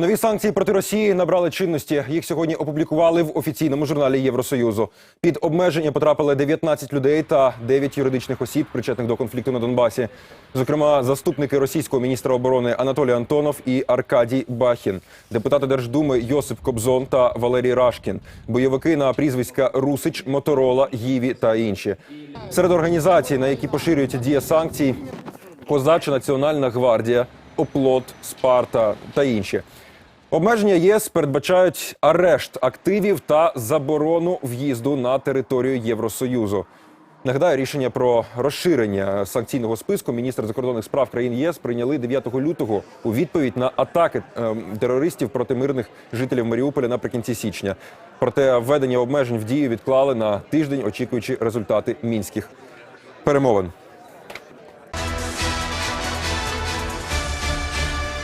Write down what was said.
Нові санкції проти Росії набрали чинності. Їх сьогодні опублікували в офіційному журналі Євросоюзу. Під обмеження потрапили 19 людей та 9 юридичних осіб, причетних до конфлікту на Донбасі. Зокрема, заступники російського міністра оборони Анатолій Антонов і Аркадій Бахін, депутати Держдуми Йосип Кобзон та Валерій Рашкін, бойовики на прізвиська Русич, Моторола, Гіві та інші. Серед організацій, на які поширюється дія санкцій, Козача Національна гвардія, Оплот, Спарта та інші. Обмеження ЄС передбачають арешт активів та заборону в'їзду на територію Євросоюзу. Нагадаю, рішення про розширення санкційного списку міністр закордонних справ країн ЄС прийняли 9 лютого у відповідь на атаки ем, терористів проти мирних жителів Маріуполя наприкінці січня. Проте введення обмежень в дію відклали на тиждень, очікуючи результати мінських перемовин.